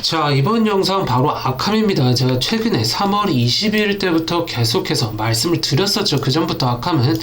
자 이번 영상 바로 아캄입니다. 제가 최근에 3월 22일 때부터 계속해서 말씀을 드렸었죠. 그 전부터 아캄은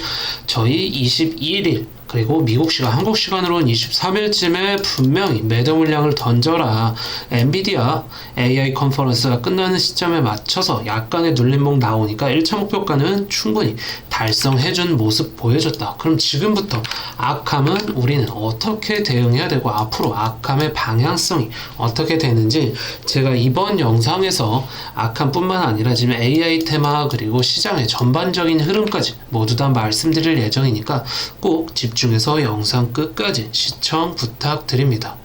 저희 21일 그리고 미국 시간, 한국 시간으로는 23일쯤에 분명히 매도 물량을 던져라. 엔비디아 AI 컨퍼런스가 끝나는 시점에 맞춰서 약간의 눌림목 나오니까 1차 목표가는 충분히 달성해준 모습 보여줬다. 그럼 지금부터 아캄은 우리는 어떻게 대응해야 되고 앞으로 아캄의 방향성이 어떻게 되는지 제가 이번 영상에서 아캄뿐만 아니라 지금 AI 테마 그리고 시장의 전반적인 흐름까지 모두 다 말씀드릴 예정이니까 꼭 집중 해서 영상 끝까지 시청 부탁드립니다.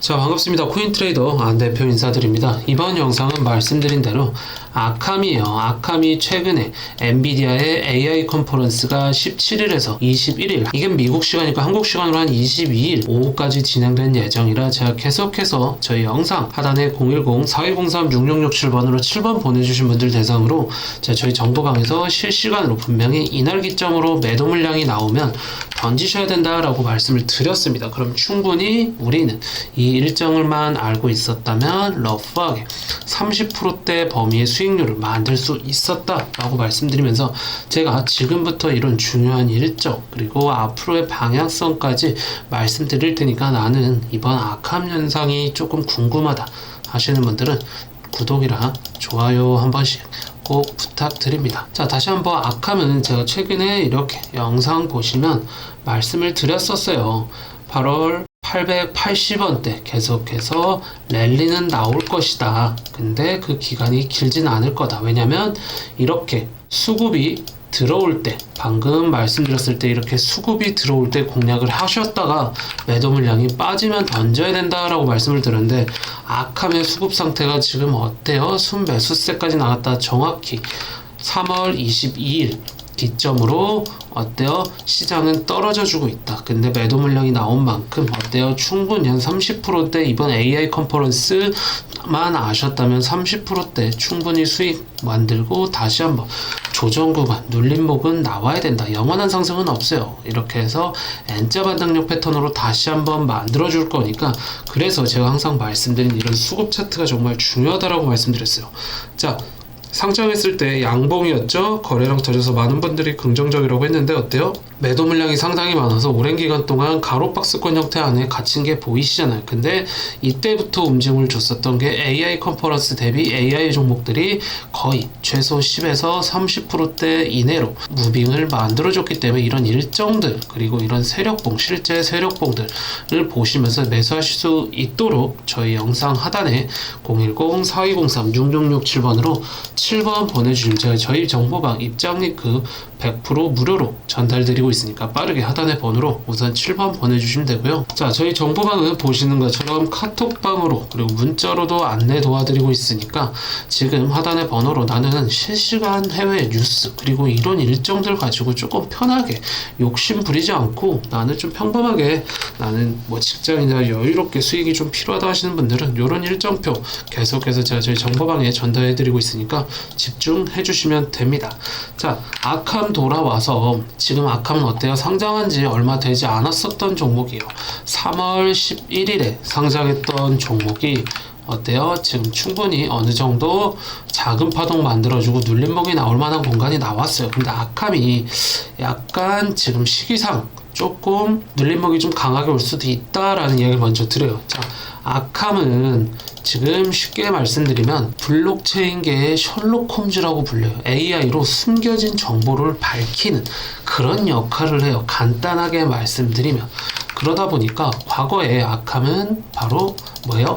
자 반갑습니다. 코인트레이더 안 대표 인사드립니다. 이번 영상은 말씀드린 대로 아캄이에요. 아캄이 최근에 엔비디아의 AI 컨퍼런스가 17일에서 21일 이게 미국 시간이니까 한국 시간으로 한 22일 오후까지 진행된 예정이라 제가 계속해서 저희 영상 하단에 010-4203-6667번으로 7번 보내주신 분들 대상으로 제가 저희 정보방에서 실시간으로 분명히 이날 기점으로 매도 물량이 나오면 던지셔야 된다라고 말씀을 드렸습니다. 그럼 충분히 우리는 이 일정을만 알고 있었다면 러프하게 30%대 범위의 수익률을 만들 수 있었다라고 말씀드리면서 제가 지금부터 이런 중요한 일정 그리고 앞으로의 방향성까지 말씀드릴 테니까 나는 이번 악함 현상이 조금 궁금하다 하시는 분들은 구독이랑 좋아요 한 번씩 꼭 부탁드립니다. 자, 다시 한번 악함은 제가 최근에 이렇게 영상 보시면 말씀을 드렸었어요. 8월 880원대 계속해서 랠리는 나올 것이다. 근데 그 기간이 길진 않을 거다. 왜냐면 이렇게 수급이 들어올 때 방금 말씀드렸을 때 이렇게 수급이 들어올 때 공략을 하셨다가 매도 물량이 빠지면 던져야 된다라고 말씀을 드렸는데 악함의 수급 상태가 지금 어때요? 순매수세까지 나갔다 정확히 3월 22일 기점으로 어때요? 시장은 떨어져 주고 있다. 근데 매도 물량이 나온 만큼 어때요? 충분히 한 30%대 이번 AI 컨퍼런스만 아셨다면 30%대 충분히 수익 만들고 다시 한번 조정 구간, 눌림목은 나와야 된다. 영원한 상승은 없어요. 이렇게 해서 N자 반등력 패턴으로 다시 한번 만들어 줄 거니까 그래서 제가 항상 말씀드린 이런 수급 차트가 정말 중요하다라고 말씀드렸어요. 자, 상장했을 때 양봉이었죠. 거래량 터져서 많은 분들이 긍정적이라고 했는데 어때요? 매도 물량이 상당히 많아서 오랜 기간 동안 가로 박스권 형태 안에 갇힌 게 보이시잖아요. 근데 이때부터 움직임을 줬었던 게 AI 컨퍼런스 대비 AI 종목들이 거의 최소 10에서 30%대 이내로 무빙을 만들어줬기 때문에 이런 일정들 그리고 이런 세력봉 실제 세력봉들을 보시면서 매수하실 수 있도록 저희 영상 하단에 010-4203-6667번으로 7번 보내주시면 제가 저희 정보방 입장 링크 100% 무료로 전달드리고 있으니까 빠르게 하단의 번호로 우선 7번 보내주시면 되고요. 자, 저희 정보방은 보시는 것처럼 카톡방으로 그리고 문자로도 안내 도와드리고 있으니까 지금 하단의 번호로 나는 실시간 해외 뉴스 그리고 이런 일정들 가지고 조금 편하게 욕심 부리지 않고 나는 좀 평범하게 나는 뭐 직장이나 여유롭게 수익이 좀 필요하다 하시는 분들은 이런 일정표 계속해서 제가 저희 정보방에 전달해 드리고 있으니까 집중해 주시면 됩니다. 자, 아캄 돌아와서 지금 아캄 은 어때요? 상장한 지 얼마 되지 않았었던 종목이에요. 3월 11일에 상장했던 종목이 어때요? 지금 충분히 어느 정도 작은 파동 만들어주고 눌림목이 나올 만한 공간이 나왔어요. 근데 아캄이 약간 지금 시기상 조금 눌림목이 좀 강하게 올 수도 있다라는 이야기를 먼저 드려요. 자, 아캄은 지금 쉽게 말씀드리면 블록체인계의 셜록 홈즈라고 불려요. AI로 숨겨진 정보를 밝히는 그런 역할을 해요. 간단하게 말씀드리면 그러다 보니까 과거에 아캄은 바로 뭐예요?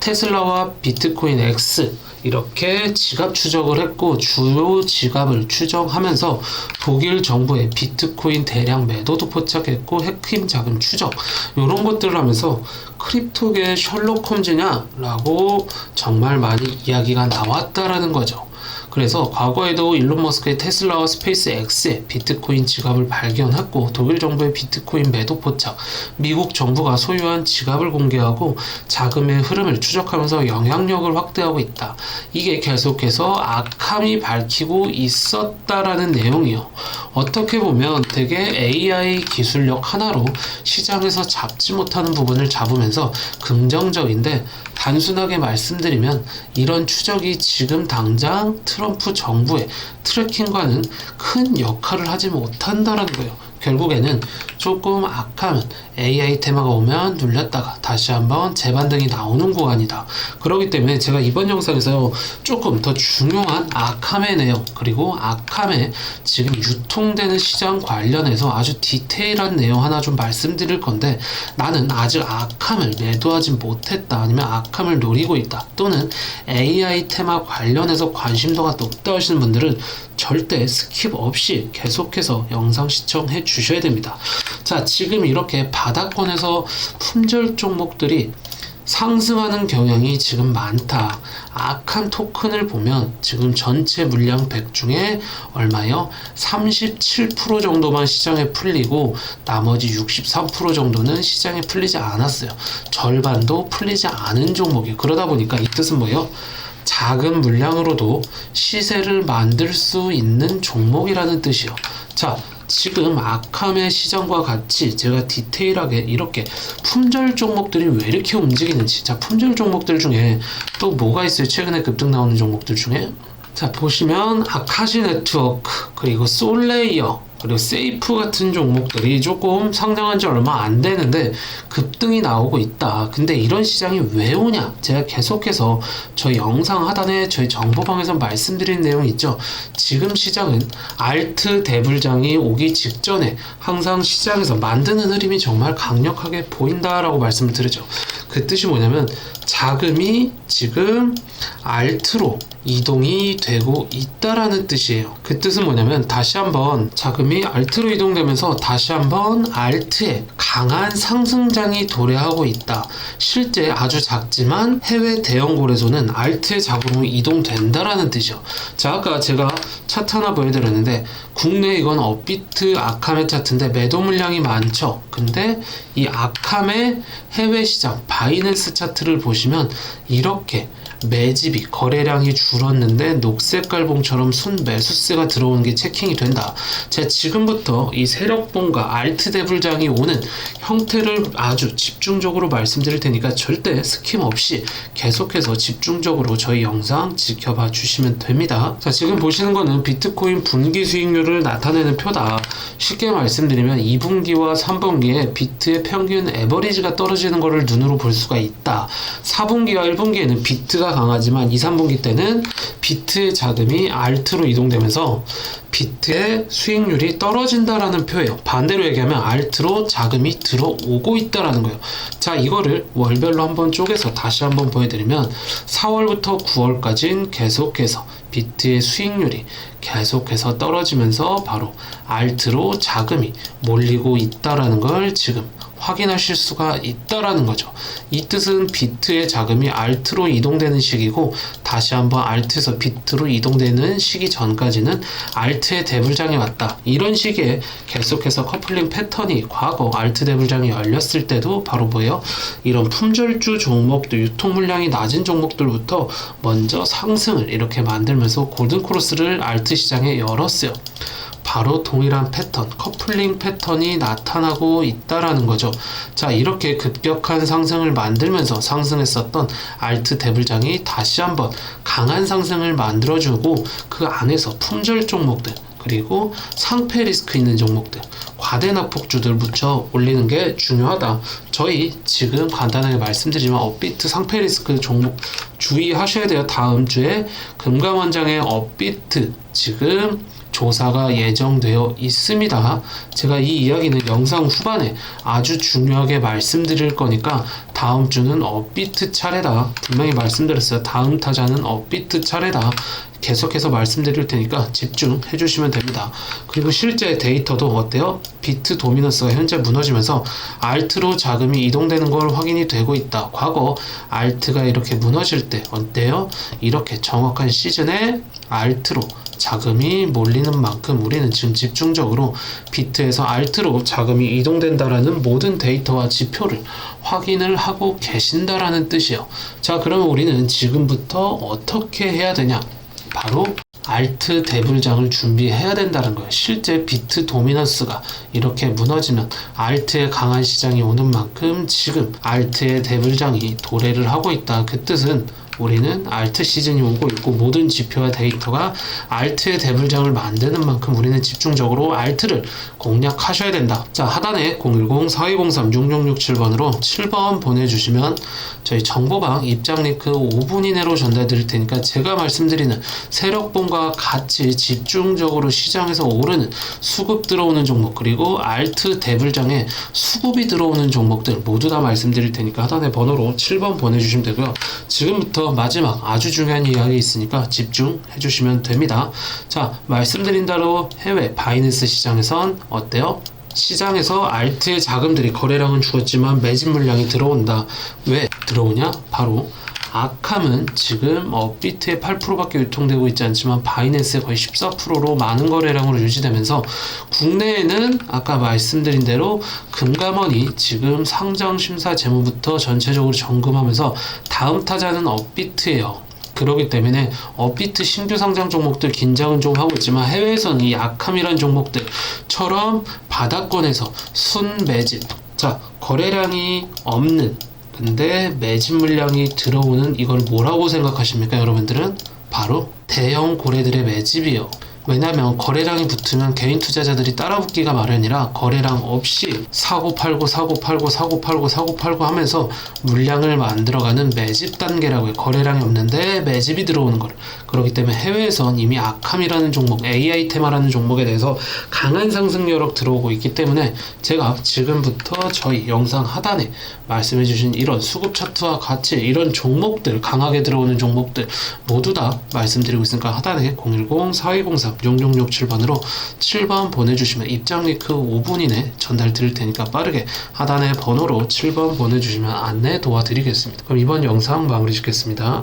테슬라와 비트코인 X 이렇게 지갑 추적을 했고 주요 지갑을 추정하면서 독일 정부의 비트코인 대량 매도도 포착했고 해킹 자금 추적 이런 것들을 하면서 크립토계 셜록 홈즈냐라고 정말 많이 이야기가 나왔다라는 거죠. 그래서 과거에도 일론 머스크의 테슬라와 스페이스 X의 비트코인 지갑을 발견했고 독일 정부의 비트코인 매도 포착, 미국 정부가 소유한 지갑을 공개하고 자금의 흐름을 추적하면서 영향력을 확대하고 있다. 이게 계속해서 아캄이 밝히고 있었다라는 내용이요. 어떻게 보면 되게 AI 기술력 하나로 시장에서 잡지 못하는 부분을 잡으면서 긍정적인데 단순하게 말씀드리면 이런 추적이 지금 당장 트럼프 정부의 트래킹과는 큰 역할을 하지 못한다라는 거예요. 결국에는 조금 악하면 AI 테마가 오면 눌렸다가 다시 한번 재반등이 나오는 구간이다. 그렇기 때문에 제가 이번 영상에서 조금 더 중요한 아캄의 내용 그리고 아캄의 지금 유통되는 시장 관련해서 아주 디테일한 내용 하나 좀 말씀드릴 건데 나는 아직 아캄을 매도하지 못했다 아니면 아캄을 노리고 있다 또는 AI 테마 관련해서 관심도가 높다 하시는 분들은 절대 스킵 없이 계속해서 영상 시청해 주셔야 됩니다. 자, 지금 이렇게 바닥권에서 품절 종목들이 상승하는 경향이 지금 많다. 악한 토큰을 보면 지금 전체 물량 100 중에 얼마요? 37% 정도만 시장에 풀리고 나머지 63% 정도는 시장에 풀리지 않았어요. 절반도 풀리지 않은 종목이 그러다 보니까 이 뜻은 뭐예요? 작은 물량으로도 시세를 만들 수 있는 종목이라는 뜻이요. 자, 지금 아캄의 시장과 같이 제가 디테일하게 이렇게 품절 종목들이 왜 이렇게 움직이는지 자 품절 종목들 중에 또 뭐가 있어요? 최근에 급등 나오는 종목들 중에? 자 보시면 아카시 네트워크 그리고 솔레이어 그리고 세이프 같은 종목들이 조금 상장한 지 얼마 안 되는데 급등이 나오고 있다. 근데 이런 시장이 왜 오냐? 제가 계속해서 저희 영상 하단에 저희 정보방에서 말씀드린 내용 있죠. 지금 시장은 알트 대불장이 오기 직전에 항상 시장에서 만드는 흐름이 정말 강력하게 보인다라고 말씀을 드리죠. 그 뜻이 뭐냐면 자금이 지금 알트로 이동이 되고 있다라는 뜻이에요. 그 뜻은 뭐냐면 다시 한번 자금이 알트로 이동되면서 다시 한번 알트에 강한 상승장이 도래하고 있다. 실제 아주 작지만 해외 대형 거래소는 알트의 자금으로 이동된다라는 뜻이요. 자, 아까 제가 차트 하나 보여드렸는데 국내 이건 업비트 아캄의 차트인데 매도 물량이 많죠. 근데 이 아캄의 해외 시장 바이낸스 차트를 보시면 이렇게 매집이 거래량이 줄었는데 녹색 깔봉처럼 순 매수세가 들어오는 게 체킹이 된다. 제가 지금부터 이 세력봉과 알트 대불장이 오는 형태를 아주 집중적으로 말씀드릴 테니까 절대 스킴 없이 계속해서 집중적으로 저희 영상 지켜봐 주시면 됩니다. 자, 지금 보시는 거는 비트코인 분기 수익률을 나타내는 표다. 쉽게 말씀드리면 2분기와 3분기에 비트의 평균 에버리지가 떨어지는 것을 눈으로 볼 수가 있다. 4분기와 1분기에는 비트가 강하지만 2, 3분기 때는 비트의 자금이 알트로 이동되면서 비트의 수익률이 떨어진다라는 표예요. 반대로 얘기하면 알트로 자금이 들어오고 있다라는 거예요. 자, 이거를 월별로 한번 쪼개서 다시 한번 보여드리면 4월부터 9월까지는 계속해서 비트의 수익률이 계속해서 떨어지면서 바로 알트로 자금이 몰리고 있다라는 걸 지금 확인하실 수가 있다라는 거죠. 이 뜻은 비트의 자금이 알트로 이동되는 시기고 다시 한번 알트에서 비트로 이동되는 시기 전까지는 알트의 대불장이 왔다. 이런 식의 계속해서 커플링 패턴이 과거 알트 대불장이 열렸을 때도 바로 뭐예요? 이런 품절주 종목들 유통 물량이 낮은 종목들부터 먼저 상승을 이렇게 만들면서 골든 크로스를 알트 시장에 열었어요. 바로 동일한 패턴, 커플링 패턴이 나타나고 있다라는 거죠. 자, 이렇게 급격한 상승을 만들면서 상승했었던 알트 대불장이 다시 한번 강한 상승을 만들어주고 그 안에서 품절 종목들, 그리고 상패 리스크 있는 종목들, 과대 낙폭주들 붙여 올리는 게 중요하다. 저희 지금 간단하게 말씀드리면 업비트 상패 리스크 종목 주의하셔야 돼요. 다음 주에 금감원장의 업비트 지금 조사가 예정되어 있습니다. 제가 이 이야기는 영상 후반에 아주 중요하게 말씀드릴 거니까 다음 주는 업비트 차례다. 분명히 말씀드렸어요. 다음 타자는 업비트 차례다. 계속해서 말씀드릴 테니까 집중해 주시면 됩니다. 그리고 실제 데이터도 어때요? 비트 도미넌스가 현재 무너지면서 알트로 자금이 이동되는 걸 확인이 되고 있다. 과거 알트가 이렇게 무너질 때 어때요? 이렇게 정확한 시즌에 알트로 자금이 몰리는 만큼 우리는 지금 집중적으로 비트에서 알트로 자금이 이동된다라는 모든 데이터와 지표를 확인을 하고 계신다라는 뜻이에요. 자, 그러면 우리는 지금부터 어떻게 해야 되냐? 바로 알트 대불장을 준비해야 된다는 거예요. 실제 비트 도미넌스가 이렇게 무너지면 알트의 강한 시장이 오는 만큼 지금 알트의 대불장이 도래를 하고 있다. 그 뜻은 우리는 알트 시즌이 오고 있고 모든 지표와 데이터가 알트의 대불장을 만드는 만큼 우리는 집중적으로 알트를 공략하셔야 된다. 자 하단에 010-4203-6667번으로 7번 보내주시면 저희 정보방 입장 링크 5분 이내로 전달드릴 테니까 제가 말씀드리는 세력분과 같이 집중적으로 시장에서 오르는 수급 들어오는 종목 그리고 알트 대불장에 수급이 들어오는 종목들 모두 다 말씀드릴 테니까 하단에 번호로 7번 보내주시면 되고요. 지금부터 마지막 아주 중요한 이야기 있으니까 집중해 주시면 됩니다. 자, 말씀드린 대로 해외 바이낸스 시장에선 어때요? 시장에서 알트의 자금들이 거래량은 죽었지만 매집 물량이 들어온다. 왜 들어오냐? 바로 아캄은 지금 업비트의 8%밖에 유통되고 있지 않지만 바이낸스의 거의 14%로 많은 거래량으로 유지되면서 국내에는 아까 말씀드린 대로 금감원이 지금 상장 심사 재무부터 전체적으로 점검하면서 다음 타자는 업비트예요. 그렇기 때문에 업비트 신규 상장 종목들 긴장은 좀 하고 있지만 해외에서는 이 아캄이라는 종목들처럼 바닥권에서 순 매집 자 거래량이 없는 근데 매집 물량이 들어오는 이걸 뭐라고 생각하십니까 여러분들은? 바로 대형 고래들의 매집이요 왜냐하면 거래량이 붙으면 개인 투자자들이 따라붙기가 마련이라 거래량 없이 사고 팔고 사고 팔고 사고 팔고 사고 팔고 하면서 물량을 만들어가는 매집 단계라고요. 거래량이 없는데 매집이 들어오는 걸. 그렇기 때문에 해외에선 이미 아캄이라는 종목, AI 테마라는 종목에 대해서 강한 상승 여력 들어오고 있기 때문에 제가 지금부터 저희 영상 하단에 말씀해주신 이런 수급 차트와 같이 이런 종목들 강하게 들어오는 종목들 모두 다 말씀드리고 있으니까 하단에 010-4203 6667번으로 7번 보내주시면 입장 링크 5분 이내 전달 드릴 테니까 빠르게 하단에 번호로 7번 보내주시면 안내 도와드리겠습니다. 그럼 이번 영상 마무리 짓겠습니다.